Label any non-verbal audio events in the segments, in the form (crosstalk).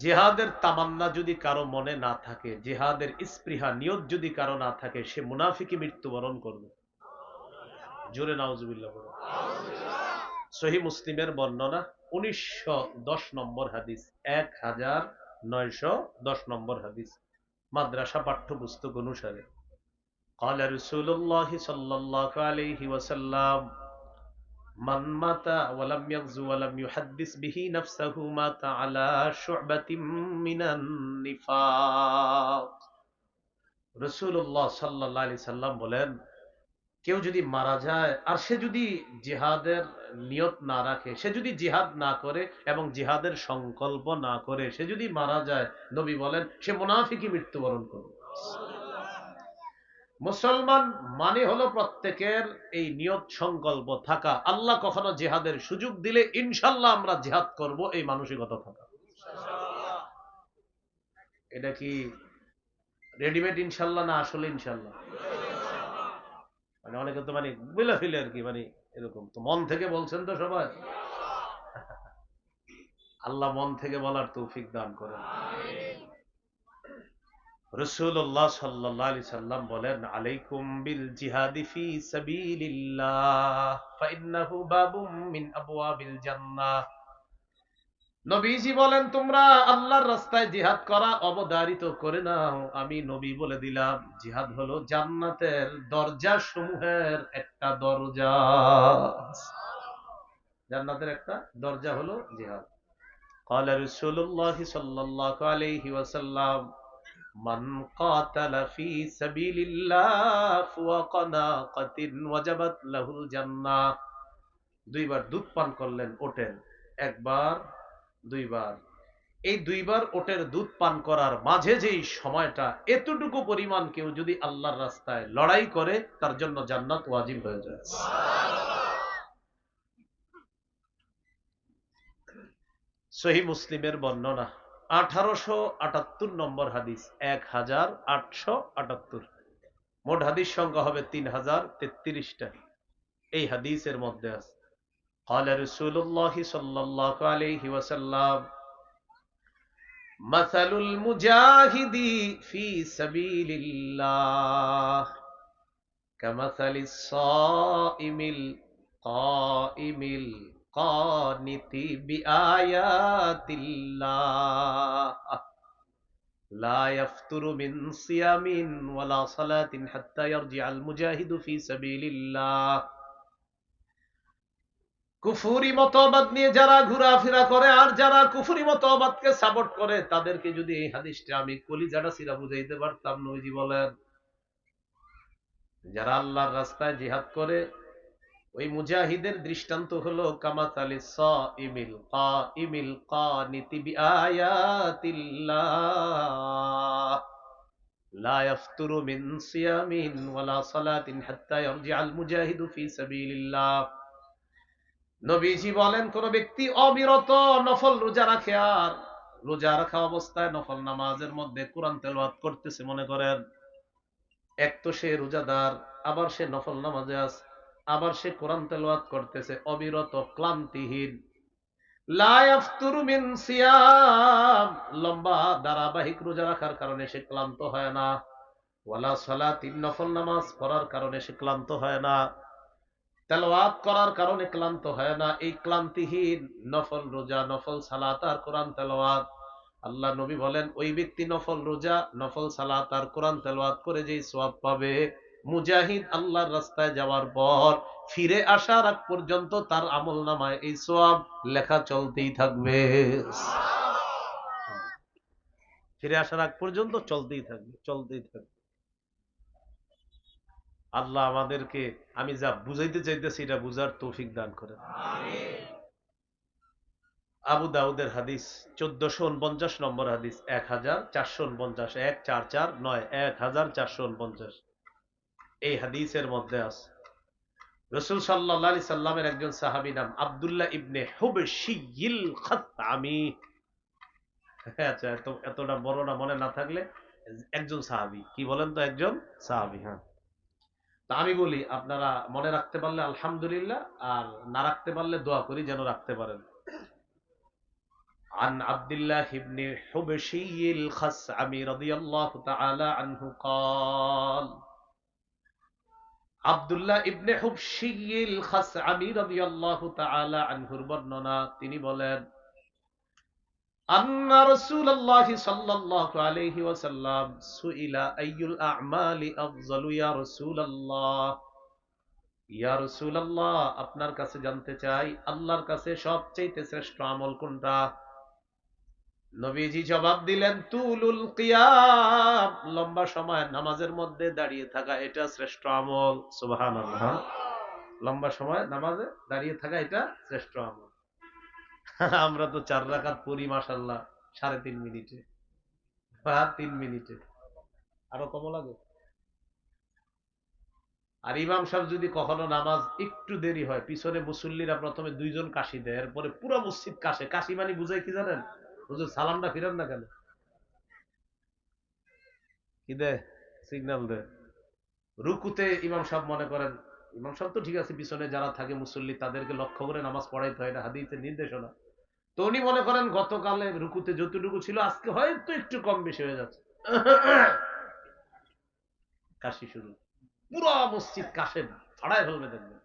জেহাদের তামান্না যদি কারো মনে না থাকে জেহাদের স্পৃহা নিয়ত যদি কারো না থাকে সে মুনাফিকি মৃত্যুবরণ করবে জোরে নাউজুবিল্লাহ বলো সহি মুসলিমের বর্ণনা উনিশশো দশ নম্বর হাদিস এক হাজার নয়শো দশ নম্বর হাদিস মাদ্রাসা পাঠ্যপুস্তক অনুসারে قال رسول الله صلى الله عليه وسلم বলেন, কেউ যদি মারা যায় আর সে যদি জিহাদের নিয়ত না রাখে, সে যদি জিহাদ না করে এবং জিহাদের সংকল্প না করে, সে যদি মারা যায়, নবী বলেন, সে মুনাফিকই মৃত্যুবরণ করবে। মুসলমান মানে হলো প্রত্যেকের এই নিয়ত সংকল্প থাকা। আল্লাহ কখনো জেহাদের সুযোগ দিলে ইনশাল্লাহ আমরা জেহাদ করব এই মানসিকতা থাকা। এটা কি রেডিমেড ইনশাল্লাহ না আসলে ইনশাল্লাহ মানে অনেকে তো মানে বুঝলে ফেলে আর কি মানে এরকম। তো মন থেকে বলছেন তো সবাই। আল্লাহ মন থেকে বলার তৌফিক দান করেন। রসুল্লাহ সাল্লাহ আলি সাল্লাম বলেন আলাইকুম বিল জিহাদি ফি সাবিলিল্লাহ ফাইন্নাহু বাবুম মিন আবওয়াবিল জান্নাহ নবীজি বলেন তোমরা আল্লাহর রাস্তায় জিহাদ করা অবদারিত করে নাও আমি নবী বলে দিলাম জিহাদ হলো জান্নাতের দরজা সমূহের একটা দরজা জান্নাতের একটা দরজা হলো জিহাদ قال رسول الله صلى الله عليه وسلم من قاتل في سبيل الله فوق ناقة وجبت له الجنة দুইবার দুধ পান করলেন ওটের একবার দুইবার এই দুইবার ওটের দুধ পান করার মাঝে যেই সময়টা এতটুকু পরিমাণ কেউ যদি আল্লাহর রাস্তায় লড়াই করে তার জন্য জান্নাত ওয়াজিব হয়ে যায় সহি মুসলিমের বর্ণনা আঠারোশো আটাত্তর নম্বর হাদিস এক হাজার আটশো আটাত্তর মোট হাদিস সংখ্যা হবে তিন হাজার তেত্রিশটা এই হাদিসের মধ্যে আছে قال رسول الله صلى الله عليه وسلم مثل المجاهد في سبيل الله كمثل الصائم القائم القانت بآيات الله لا يفتر من صيام ولا صلاة حتى يرجع المجاهد في سبيل الله কুফুরি মতবাদ নিয়ে যারা ঘোরাফেরা করে আর যারা কুফুরি মতবাদকে সাপোর্ট করে তাদেরকে যদি এই হাদিসটা আমি কলিজাটা সিরা বুঝাইতে পারতাম নবীজি বলেন যারা আল্লাহর রাস্তায় জিহাদ করে ওই মুজাহিদের দৃষ্টান্ত হলো কামাতালে স ইমিল কা ইমিল কা নীতি নবীজি বলেন, কোন ব্যক্তি অবিরত নফল রোজা রাখে আর রোজা রাখা অবস্থায় নফল নামাজের মধ্যে কোরআন তেল করতেছে, মনে করেন, এক তো সে রোজাদার, আবার সে নফল নামাজে আছে আবার সে কোরআন তেলাওয়াত করতেছে, অবিরত ক্লান্তিহীন। লম্বা ধারাবাহিক রোজা রাখার কারণে সে ক্লান্ত হয় না। ওয়ালা সালা তিন নফল নামাজ পড়ার কারণে সে ক্লান্ত হয় না। করার কারণে ক্লান্ত হয় না। এই ক্লান্তিহীন নফল রোজা, নফল সালাত আর কোরআন আল্লাহ নবী বলেন, ওই ব্যক্তি নফল রোজা, নফল সালাত আর কোরআন তেলাওয়াত করে যেই সোয়াব পাবে। মুজাহিদ আল্লাহর রাস্তায় যাওয়ার পর ফিরে আসার আগ পর্যন্ত তার আমল নামায় এই সোয়াব লেখা চলতেই থাকবে। ফিরে আসার আগ পর্যন্ত চলতেই থাকবে চলতেই থাকবে। আল্লাহ আমাদেরকে, আমি যা বুঝাইতে চাইতেছি এটা বুঝার তৌফিক দান করেন। আবু দাউদের হাদিস চোদ্দশো উনপঞ্চাশ নম্বর হাদিস এক হাজার চারশো উনপঞ্চাশ, এক চার চার নয়, এক হাজার চারশো উনপঞ্চাশ। এই হাদিসের মধ্যে আছে রসুল সাল্লাহ সাল্লামের একজন সাহাবি নাম আবদুল্লাহ ইবনে হুবশিল খাত্তামি আচ্ছা এত এতটা বড়টা মনে না থাকলে একজন সাহাবি কি বলেন তো একজন সাহাবি হ্যাঁ তা আমি বলি আপনারা মনে রাখতে পারলে আলহামদুলিল্লাহ আর না রাখতে পারলে দোয়া করি যেন রাখতে পারেন عن عبد الله بن حبشي الخسعمي رضي الله تعالى عنه قال আব্দুল্লাহ ইবনে হুবশিল খাসআমি রাদিয়াল্লাহু তাআলা আনহুর বর্ণনা, তিনি বলেন, আন্না রাসূলুল্লাহ সাল্লাল্লাহু আলাইহি ওয়াসাল্লাম সুইলা আইয়ুল আ'মালি আফজালু, ইয়া রাসূলুল্লাহ ইয়া রাসূলুল্লাহ, আপনার কাছে জানতে চাই, আল্লাহর কাছে সবচেয়ে শ্রেষ্ঠ আমল কোনটা? নবীজি জবাব দিলেন, তুলুল কিয়াম, লম্বা সময় নামাজের মধ্যে দাঁড়িয়ে থাকা, এটা শ্রেষ্ঠ আমল। সুবহানাল্লাহ। লম্বা সময় নামাজে দাঁড়িয়ে থাকা, এটা শ্রেষ্ঠ আমল। (laughs) আমরা তো চার রাকাত পড়ি মাশাল্লাহ সাড়ে তিন মিনিটে। বা তিন মিনিটে। আরও কম লাগে? আর ইমাম সাহেব যদি কখনো নামাজ একটু দেরি হয়, পিছনে মুসল্লিরা প্রথমে দুইজন কাশি দেয়, এরপরে পুরো মসজিদ কাশে। কাশি মানে বুঝায় কি জানেন? হুজুর, সালামটা ফিরান না কেন? কি দে সিগন্যাল দে। রুকুতে ইমাম সাহেব মনে করেন, ইমাম সাহেব তো ঠিক আছে, পিছনে যারা থাকে মুসল্লি, তাদেরকে লক্ষ্য করে নামাজ পড়াইতে হয় না, হাদিসের নির্দেশনা। তো উনি মনে করেন, গতকালে রুকুতে যতটুকু ছিল, আজকে হয়তো একটু কম বেশি হয়ে যাচ্ছে। কাশি শুরু। পুরো মসজিদ কাশে ফাড়ায় ফেলবে দেখবেন।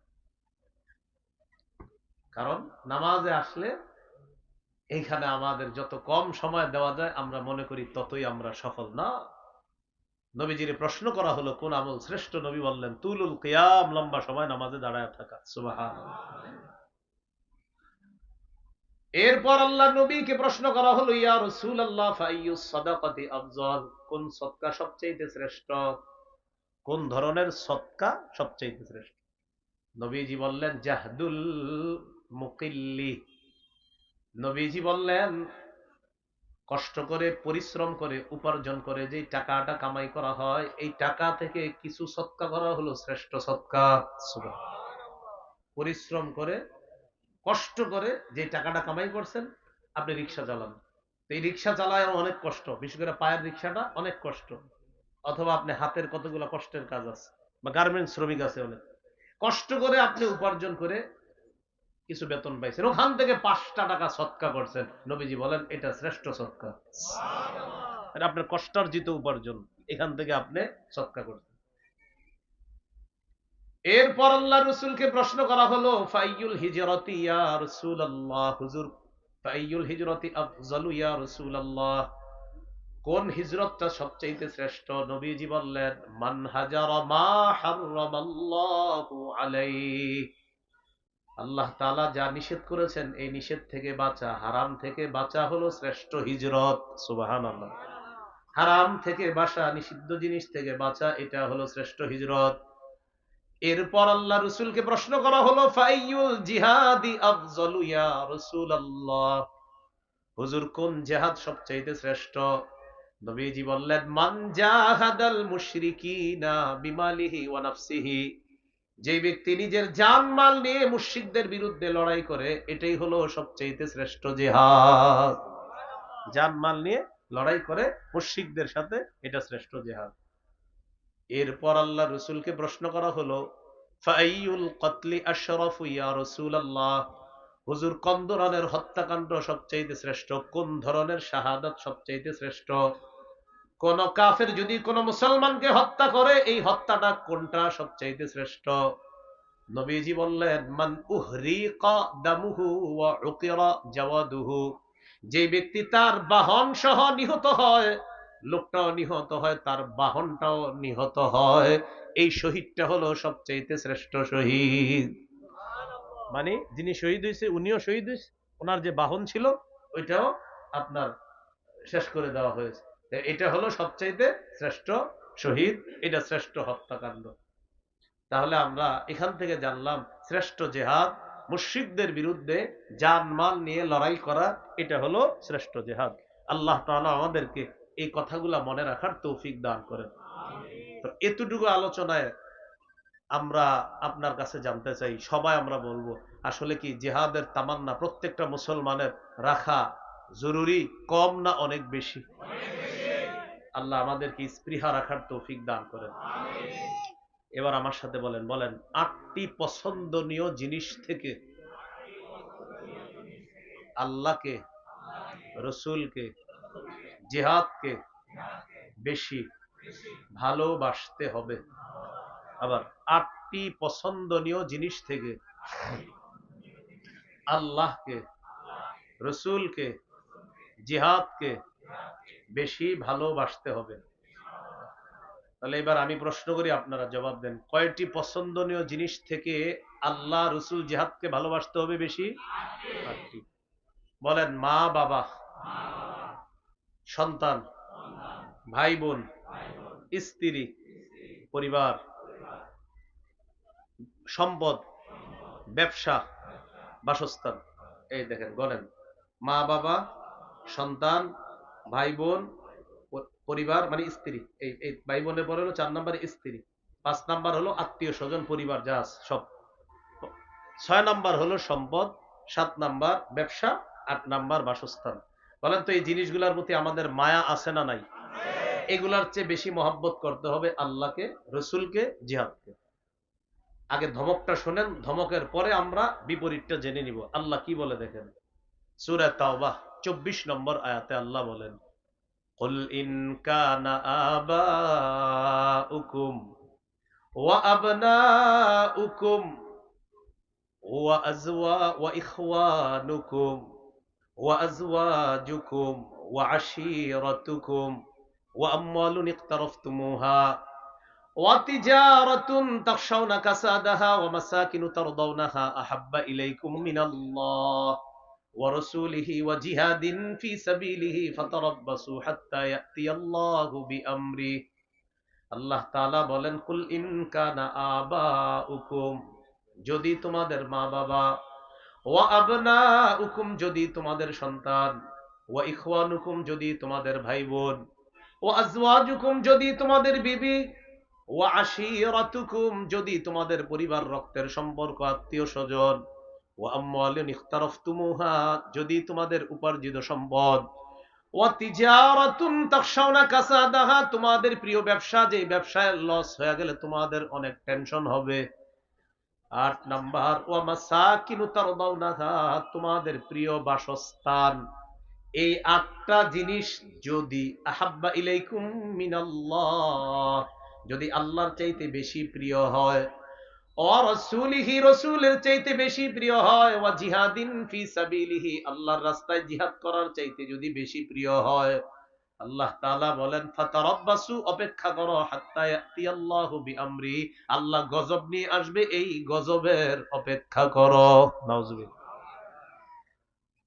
কারণ নামাজে আসলে এইখানে আমাদের যত কম সময় দেওয়া যায়, আমরা মনে করি ততই আমরা সফল। না? নবীজির প্রশ্ন করা হলো, কোন আমল শ্রেষ্ঠ? নবী বললেন, তুলুল কিয়াম লম্বা সময় নামাজে দাঁড়ায় থাকা। সুবাহান এরপর আল্লাহ নবীকে প্রশ্ন করা হলো, ইয়া রসুল আল্লাহ সাদাকাতি আফজল কোন সৎকা সবচেয়ে শ্রেষ্ঠ? কোন ধরনের সৎকা সবচেয়ে শ্রেষ্ঠ? নবীজি বললেন, জাহদুল মুকিল্লি নবীজি বললেন, কষ্ট করে, পরিশ্রম করে, উপার্জন করে যে টাকাটা কামাই করা হয়, এই টাকা থেকে কিছু সৎকা করা হলো শ্রেষ্ঠ সৎকা। পরিশ্রম করে, কষ্ট করে যে টাকাটা কামাই করছেন, আপনি রিক্সা চালান। এই রিক্সা চালায় অনেক কষ্ট, বিশেষ করে পায়ের রিক্সাটা অনেক কষ্ট। অথবা আপনি হাতের কতগুলো কষ্টের কাজ আছে, বা গার্মেন্টস শ্রমিক আছে অনেক। কষ্ট করে আপনি উপার্জন করে কিছু বেতন পাইছেন। ওখান থেকে পাঁচটা টাকা সৎকা করছেন। নবীজি বলেন এটা শ্রেষ্ঠ সৎকা। আপনার কষ্টার্জিত উপার্জন। এখান থেকে আপনি সৎকা করছেন। এরপর আল্লাহ রসুলকে প্রশ্ন করা হলো ফাইয়ুল হিজরতি ইয়া রসুল আল্লাহ হুজুর ফাইয়ুল হিজরতি আফজালু ইয়া রসুল আল্লাহ কোন হিজরতটা সবচেয়ে শ্রেষ্ঠ? নবীজি বললেন মান হাজার মা হারামাল্লাহু আলাইহি। আল্লাহ তালা যা নিষেধ করেছেন, এই নিষেধ থেকে বাঁচা, হারাম থেকে বাঁচা হলো শ্রেষ্ঠ হিজরত। সুবাহান আল্লাহ হারাম থেকে বাসা নিষিদ্ধ জিনিস থেকে বাঁচা, এটা হলো শ্রেষ্ঠ হিজরত। এরপর আল্লাহ রসুলকে প্রশ্ন করা হলো, ফাইয়ুল জিহাদি আফজলু রসুল আল্লাহ হুজুর, কোন জেহাদ সবচাইতে শ্রেষ্ঠ? নবীজি বললেন, মান জাহাদাল মুশরিকিনা বিমালিহি ওয়া নাফসিহি। যে ব্যক্তি নিজের জানমাল নিয়ে মুশরিকদের বিরুদ্ধে লড়াই করে, এটাই হলো সবচেয়ে শ্রেষ্ঠ জেহাদ। জানমাল নিয়ে লড়াই করে মুশরিকদের সাথে এটা শ্রেষ্ঠ জেহাদ। এরপর আল্লাহ রসুলকে প্রশ্ন করা হলো হুজুর, কোন ধরনের হত্যাকাণ্ড সবচেয়ে শ্রেষ্ঠ? কোন ধরনের শাহাদাত সবচেয়ে শ্রেষ্ঠ? কোন কাফের যদি কোন মুসলমানকে হত্যা করে, এই হত্যাটা কোনটা সবচাইতে শ্রেষ্ঠ? নবীজি বললেন, মান দামুহু যে ব্যক্তি তার বাহন সহ নিহত হয়, লোকটাও নিহত হয়, তার বাহনটাও নিহত হয়। এই শহীদটা হলো সবচাইতে শ্রেষ্ঠ শহীদ। মানে যিনি শহীদ হয়েছে, উনিও শহীদ হয়েছে, ওনার যে বাহন ছিল, ওইটাও আপনার শেষ করে দেওয়া হয়েছে। এটা হলো সবচাইতে শ্রেষ্ঠ শহীদ, এটা শ্রেষ্ঠ হত্যাকাণ্ড। তাহলে আমরা এখান থেকে জানলাম শ্রেষ্ঠ জেহাদ মুশিকদের বিরুদ্ধে জানমাল নিয়ে লড়াই করা, এটা হলো শ্রেষ্ঠ জেহাদ। আল্লাহ তাআলা আমাদেরকে এই কথাগুলা মনে রাখার তৌফিক দান করেন। তো এতটুকু আলোচনায় আমরা আপনার কাছে জানতে চাই, সবাই আমরা বলব, আসলে কি জেহাদের তামান্না প্রত্যেকটা মুসলমানের রাখা জরুরি, কম না অনেক বেশি? আল্লাহ আমাদেরকে স্পৃহা রাখার তৌফিক দান করেন। এবার আমার সাথে বলেন বলেন আটটি পছন্দনীয় জিনিস থেকে আল্লাহকে রসুলকে জিহাদকে বেশি ভালোবাসতে হবে। আবার আটটি পছন্দনীয় জিনিস থেকে আল্লাহকে রসুলকে জিহাদকে বেশি ভালোবাসতে হবে। তাহলে এবার আমি প্রশ্ন করি, আপনারা জবাব দেন। কয়টি পছন্দনীয় জিনিস থেকে আল্লাহ রসুল জিহাদকে ভালোবাসতে হবে বেশি। বলেন, মা, বাবা, সন্তান, ভাই, বোন, স্ত্রী, পরিবার, সম্পদ, ব্যবসা, বাসস্থান। এই দেখেন, বলেন, মা, বাবা, সন্তান ভাই বোন পরিবার মানে স্ত্রী। এই এই ভাই বোনের পরে হলো চার নাম্বার স্ত্রী। পাঁচ নাম্বার হলো আত্মীয় স্বজন, পরিবার, যা সব। ছয় নাম্বার হলো সম্পদ, সাত নাম্বার ব্যবসা, আট নাম্বার বাসস্থান। বলেন তো এই জিনিসগুলোর প্রতি আমাদের মায়া আছে না নাই? এগুলার চেয়ে বেশি মহব্বত করতে হবে আল্লাহকে, রসুলকে, জিহাদকে। আগে ধমকটা শোনেন, ধমকের পরে আমরা বিপরীতটা জেনে নিব। আল্লাহ কি বলে দেখেন? সুরা তাওবাহ। চব্বিশ নম্বর আয়াতে আল্লাহ বলেন قل إن كان آباؤكم وأبناؤكم وأزوا وإخوانكم وأزواجكم وعشيرتكم وأموال اقترفتموها وتجارة تخشون كسادها ومساكن ترضونها أحب إليكم من الله ورسوله وجهاد في سبيله فتربصوا حتى يأتي الله بأمره আল্লাহ তাআলা বলেন কুল ইন কানা আবাউকুম যদি তোমাদের মা বাবা ওয়া আবনাউকুম যদি তোমাদের সন্তান ওয়া ইখওয়ানুকুম যদি তোমাদের ভাই বোন ওয়া আজওয়াজুকুম যদি তোমাদের বিবি ওয়া আশিরাতুকুম যদি তোমাদের পরিবার রক্তের সম্পর্ক আত্মীয় স্বজন যদি তোমাদের উপার্জিত সম্পদ। তোমাদের প্রিয় ব্যবসা যে ব্যবসায় লস হয়ে গেলে তোমাদের অনেক টেনশন হবে। আট নাম্বার, ওয়া মাসাকিনু তারদাউনাহা, তোমাদের প্রিয় বাসস্থান। এই আটটা জিনিস যদি আহাব্বা ইলাইকুম মিনাল্লাহ, যদি আল্লাহর চাইতে বেশি প্রিয় হয় রসুলের চাইতে বেশি প্রিয় হয় ওয়া জিহাদিন ফি সাবিলিহি। আল্লাহর রাস্তায় জিহাদ করার চাইতে যদি বেশি প্রিয় হয় আল্লাহ তাআলা বলেন ফাতারাব্বাসু অপেক্ষা করো হাত্তা ইয়াতিয়াল্লাহু বিআমরি। আল্লাহ গজব নিয়ে আসবে এই গজবের অপেক্ষা করো। নাউজুবিল্লাহ।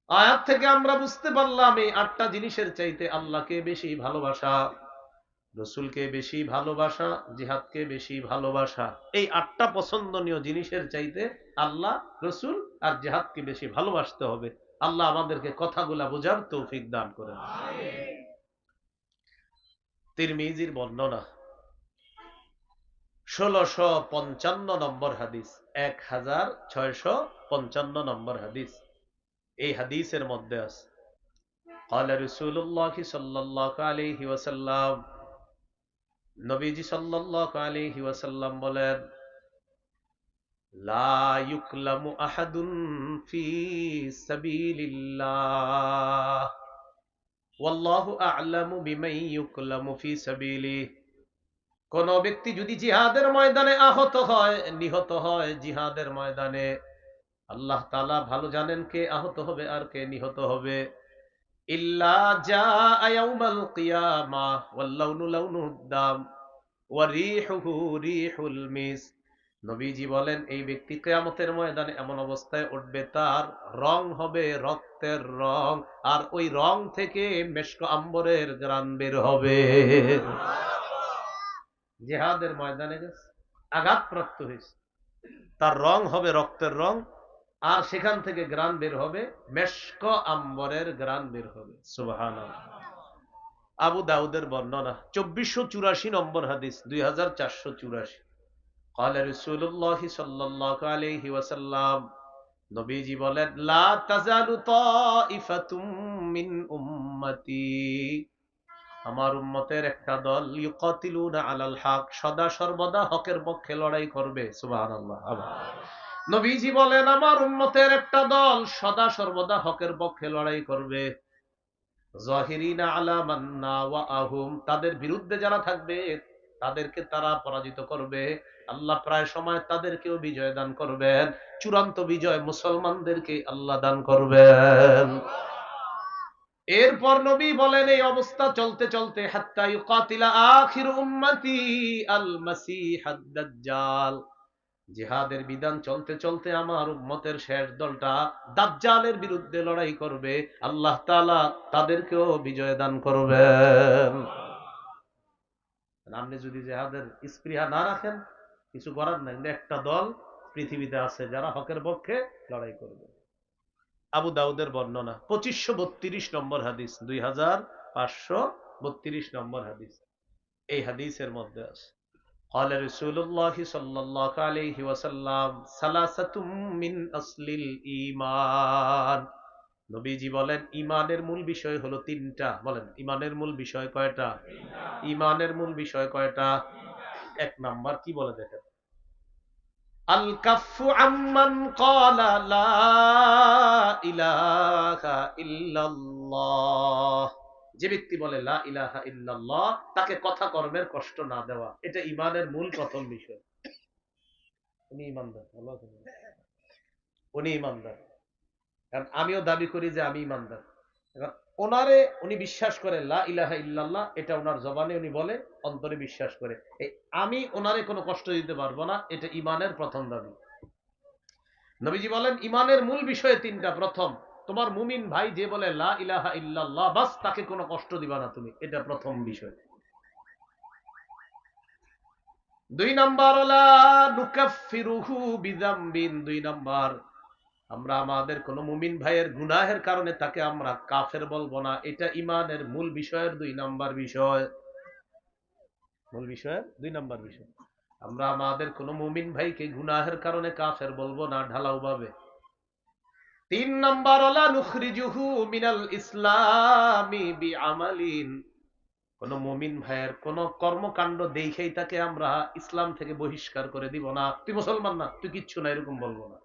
আয়াত থেকে আমরা বুঝতে পারলাম এই আটটা জিনিসের চাইতে আল্লাহকে বেশি ভালোবাসা। রসুলকে বেশি ভালোবাসা জিহাদকে বেশি ভালোবাসা এই আটটা পছন্দনীয় জিনিসের চাইতে আল্লাহ রসুল আর জিহাদকে বেশি ভালোবাসতে হবে আল্লাহ আমাদেরকে কথাগুলা বোঝার তৌফিক দান করেন তিরমিজির বর্ণনা ষোলশো পঞ্চান্ন নম্বর হাদিস এক হাজার ছয়শ পঞ্চান্ন নম্বর হাদিস এই হাদিসের মধ্যে আছে قال رسول الله صلى الله عليه وسلم নবীজি সাল্লাল্লাহু আলাইহি ওয়াসাল্লাম বলেন, লা ইউকলামু আহাদুন ফি সাবিলিল্লাহ। ওয়াল্লাহু আ'লামু বিমান ইউকলামু ফি সাবিলিহি। কোন ব্যক্তি যদি জিহাদের ময়দানে আহত হয়, নিহত হয় জিহাদের ময়দানে, আল্লাহ তাআলা ভালো জানেন কে আহত হবে আর কে নিহত হবে। নবীজি বলেন, এই ব্যক্তি কিয়ামতের ময়দানে এমন অবস্থায় উঠবে, তার রং হবে রক্তের রং, আর ওই রং থেকে মেশক আম্বরের গ্রান বের হবে। জেহাদের ময়দানে গেছে, আঘাতপ্রাপ্ত হয়েছে। তার রং হবে রক্তের রং আর সেখান থেকে গ্রান বের হবে মেশক আম্বরের গ্রান বের হবে সুবাহান আবু দাউদের বর্ণনা চব্বিশশো চুরাশি নম্বর হাদিস দুই হাজার চারশো চুরাশি قال رسول الله صلى الله عليه وسلم নবীজি বলেন লা তাজালু তাইফাতুম মিন উম্মতি আমার উম্মতের একটা দল ইউকাতিলুনা আলাল হক সদা সর্বদা হকের পক্ষে লড়াই করবে সুবহানাল্লাহ আবার নবীজি বলেন, আমার উম্মতের একটা দল সদা সর্বদা হকের পক্ষে লড়াই করবে। তাদের বিরুদ্ধে যারা থাকবে, তাদেরকে তারা পরাজিত করবে। আল্লাহ প্রায় সময় তাদেরকেও বিজয় দান করবেন। চূড়ান্ত বিজয় মুসলমানদেরকে আল্লাহ দান করবেন। এরপর নবী বলেন, এই অবস্থা চলতে চলতে হাত্তা ইউকাতিলা আখির উম্মতি আল মাসিহাদ দাজ্জাল জিহাদের বিধান চলতে চলতে আমার উম্মতের শেষ দলটা দাজ্জালের বিরুদ্ধে লড়াই করবে। আল্লাহ তাআলা তাদেরকেও বিজয় দান করবেন। আপনি যদি জিহাদের স্পৃহা না রাখেন, কিছু করার নাই। একটা দল পৃথিবীতে আছে, যারা হকের পক্ষে লড়াই করবে। আবু দাউদের বর্ণনা, পঁচিশশো বত্রিশ নম্বর হাদিস, দুই হাজার পাঁচশো বত্রিশ নম্বর হাদিস। এই হাদিসের মধ্যে আছে। قال رسول الله صلى الله عليه وسلم ثلاثة من أصل الإيمان নবীজি বলেন ইমানের মূল বিষয় হলো তিনটা বলেন ইমানের মূল বিষয় কয়টা ইমানের মূল বিষয় কয়টা এক নাম্বার কি বলে দেখেন আল কাফু আম্মান ক্বালা লা ইলাহা ইল্লাল্লাহ যে ব্যক্তি বলে ইলাহা ইল্লাল্লাহ তাকে কথা কর্মের কষ্ট না দেওয়া। এটা ইমানের মূল প্রথম বিষয়। উনি ইমানদার উনি ইমানদার কারণ আমিও দাবি করি যে আমি ইমানদার ওনারে উনি বিশ্বাস করে, লা ইলাহা ইল্লাল্লাহ এটা ওনার জবানে উনি বলে, অন্তরে বিশ্বাস করে। এই আমি ওনারে কোনো কষ্ট দিতে পারব না, এটা ইমানের প্রথম দাবি। নবীজি বলেন ইমানের মূল বিষয়ে তিনটা। প্রথম তোমার মুমিন ভাই যে বলে, লা ইলাহা ইল্লাল্লাহ বাস তাকে কোনো কষ্ট দিবা না তুমি। এটা প্রথম বিষয়। দুই নাম্বার ওলা নুকাফিরুহু বিযামবিন দুই নাম্বার, আমরা আমাদের কোন মুমিন ভাইয়ের গুনাহের কারণে তাকে আমরা কাফের বলব না এটা ইমানের মূল বিষয়ের দুই নাম্বার বিষয়। মূল বিষয়ের দুই নাম্বার বিষয়। আমরা আমাদের কোন মুমিন ভাইকে গুনাহের কারণে কাফের বলব না ঢালাও ভাবে। তিন নাম্বার মিনাল ইসলামি বিআমালিন। কোন মুমিন ভাইয়ের কোন কর্মকাণ্ড দেখেই তাকে আমরা ইসলাম থেকে বহিষ্কার করে দিব না। তুই মুসলমান না, তুই কিচ্ছু না, এরকম বলব না।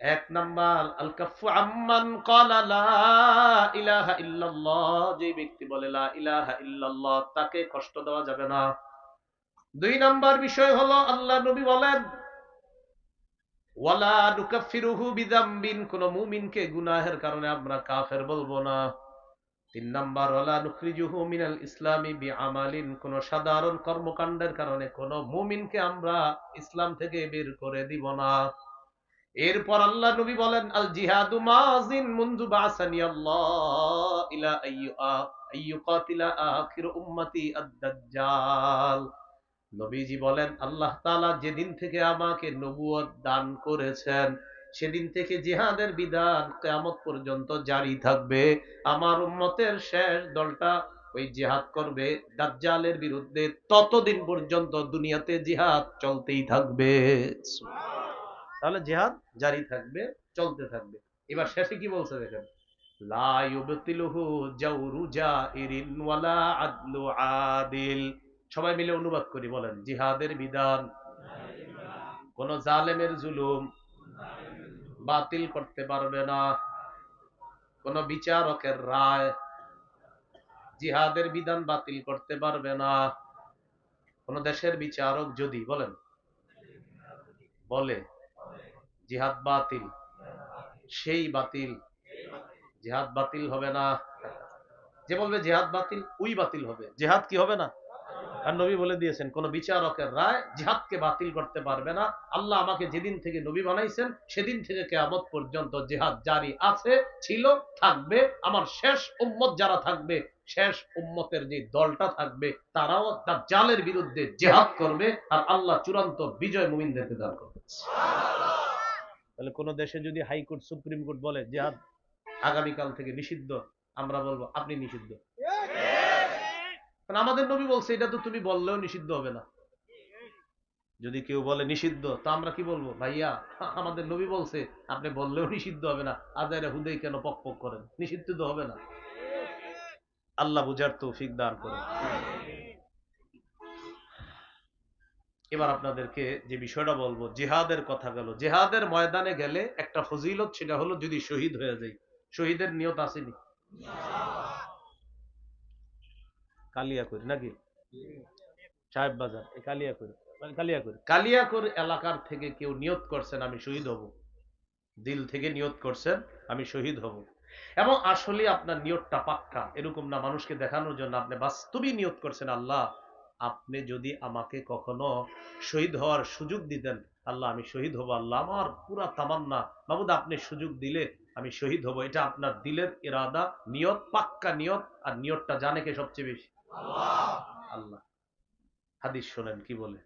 এক নাম্বার আল কাফু আম্মান ক্বালা ইলাহা ইল্লাল্লাহ। যে ব্যক্তি বলে লা ইলাহা ইল্লাল্লাহ, তাকে কষ্ট দেওয়া যাবে না। দুই নাম্বার বিষয় হলো, আল্লাহ নবী বলেন সাধারণ কর্মকাণ্ডের কারণে কোন মুমিনকে আমরা ইসলাম থেকে বের করে দিব না। এরপর আল্লাহ নবী বলেন, আল জিহাদু মাজিন মুনযু আল্লাহ ইলা আখির উম্মতি আদ-দাজ্জাল। নবীজি বলেন, আল্লাহ তালা যেদিন থেকে আমাকে নবুয়ত দান করেছেন, সেদিন থেকে জিহাদের বিধান কিয়ামত পর্যন্ত জারি থাকবে। আমার উম্মতের শেষ দলটা ওই জিহাদ করবে। দাজ্জালের বিরুদ্ধে ততদিন পর্যন্ত দুনিয়াতে জিহাদ চলতেই থাকবে। তাহলে জিহাদ জারি থাকবে, চলতে থাকবে। এবার শেষে কি বলছে দেখেন? লা ইউবতিলুহু জাওরু জাইরিন ওয়ালা আদলু আদিল। সবাই মিলে অনুবাদ করি, বলেন, জিহাদের বিধান, কোন জালেমের জুলুম বাতিল করতে পারবে না। কোন বিচারকের রায় জিহাদের বিধান বাতিল করতে পারবে না। কোন দেশের বিচারক যদি, বলেন, বলে জিহাদ বাতিল, সেই বাতিল, জিহাদ বাতিল হবে না। যে বলবে জেহাদ বাতিল, ওই বাতিল হবে। জেহাদ কি হবে না? আর নবী বলে দিয়েছেন, কোন বিচারকের রায় জিহাদকে বাতিল করতে পারবে না। আল্লাহ আমাকে যেদিন থেকে নবী বানাইছেন, সেদিন থেকে কেয়ামত পর্যন্ত জিহাদ জারি আছে, ছিল, থাকবে। আমার শেষ উম্মত যারা থাকবে, শেষ উম্মতের যে দলটা থাকবে, তারাও দাজ্জালের বিরুদ্ধে জিহাদ করবে আর আল্লাহ চূড়ান্ত বিজয় মুমিনদেরকে দান করবে। তাহলে কোন দেশে যদি হাইকোর্ট, সুপ্রিম কোর্ট বলে জিহাদ আগামীকাল থেকে নিষিদ্ধ, আমরা বলব আপনি নিষিদ্ধ। আমাদের নবী বলছে, এটা তো তুমি বললেও নিষিদ্ধ হবে না। যদি কেউ বলে নিষিদ্ধ, তা আমরা কি বলব? ভাইয়া, আমাদের নবী বলছে, আপনি বললেও নিষিদ্ধ হবে না। আজারে হুদেই কেন পক পক করেন? নিষিদ্ধ তো হবে না। আল্লাহ বুঝার তৌফিক দান করেন। এবার আপনাদেরকে যে বিষয়টা বলব, জেহাদের কথা গেল। জেহাদের ময়দানে গেলে একটা ফজিলত সেটা হলো যদি শহীদ হয়ে যায় শহীদের নিয়ত আসেনি কালিয়াকুড়ি নাকি? সাহেব বাজার এই কালিয়াকুড়ি মানে কালিয়াকুড়ি। কালিয়াকুড় এলাকার থেকে কেউ নিয়ত করছেন, আমি শহীদ হব। দিল থেকে নিয়ত করছেন, আমি শহীদ হব। এবং আসলে আপনার নিয়তটা পাক্কা। এরকম না মানুষকে দেখানোর জন্য আপনি বাস্তবিক নিয়ত করছেন, আল্লাহ। আপনি যদি আমাকে কখনো শহীদ হওয়ার সুযোগ দিতেন, আল্লাহ, আমি শহীদ হব, আল্লাহ, আমার পুরা তামান্না। বাবুদ আপনি সুযোগ দিলে আমি শহীদ হব। এটা আপনার দিলের ইরাদা, নিয়ত, পাক্কা নিয়ত। আর নিয়তটা জানে কে সবচেয়ে বেশি? আল্লাহ হাদিস শোনেন কি বলে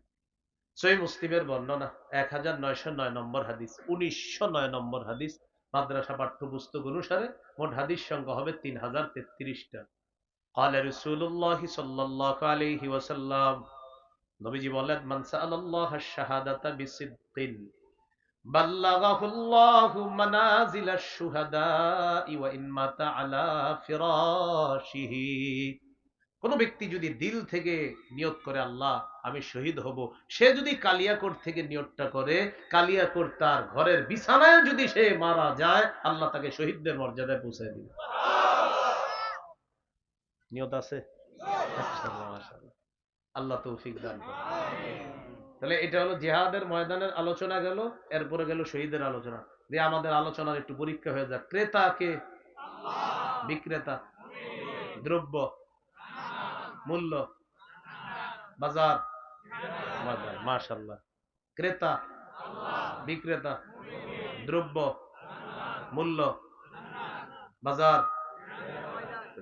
সই মুসলিমের বর্ণনা এক হাজার নয়শো নয় নম্বর হাদিস উনিশশো নয় নম্বর হাদিস মাদ্রাসা পাঠ্যপুস্তক অনুসারে মোট হাদিস সংখ্যা হবে তিন হাজার তেত্রিশটা قال رسول الله صلى الله عليه وسلم নবীজি বলেন মান সাআলাল্লাহ আশ-শাহাদাতা বিসিদকিন বাল্লাগাহু আল্লাহু মানাজিল আশ-শুহাদা'i ওয়া ইন মাতা আলা ফিরাশিহি কোন ব্যক্তি যদি দিল থেকে নিয়ত করে, আল্লাহ, আমি শহীদ হব। সে যদি কালিয়াকোট থেকে নিয়তটা করে, কালিয়াকোট তার ঘরের বিছানায় যদি সে মারা যায়, আল্লাহ তাকে শহীদদের মর্যাদায় পৌঁছে দিবে। নিয়ত আছে। আল্লাহ তৌফিক দান করুন। তাহলে এটা হলো জেহাদের ময়দানের আলোচনা গেল, এরপরে গেল শহীদের আলোচনা। দিয়ে আমাদের আলোচনার একটু পরীক্ষা হয়ে যাক। ক্রেতাকে বিক্রেতা। দ্রব্য। মূল্য? বাজার? বাজার মাশাল্লাহ ক্রেতা? বিক্রেতা। দ্রব্য? মূল্য? বাজার।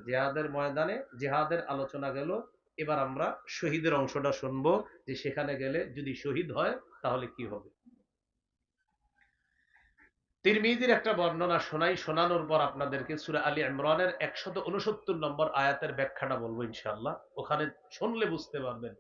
জিহাদের ময়দানে জিহাদের আলোচনা গেল। এবার আমরা শহীদের অংশটা শুনব যে সেখানে গেলে যদি শহীদ হয় তাহলে কি হবে? তিরমিজির একটা বর্ণনা শোনাই, শোনানোর পর আপনাদেরকে সুরা আলী ইমরানের একশত উনসত্তর নম্বর আয়াতের ব্যাখ্যাটা বলব ইনশাল্লাহ ওখানে শুনলে বুঝতে পারবেন।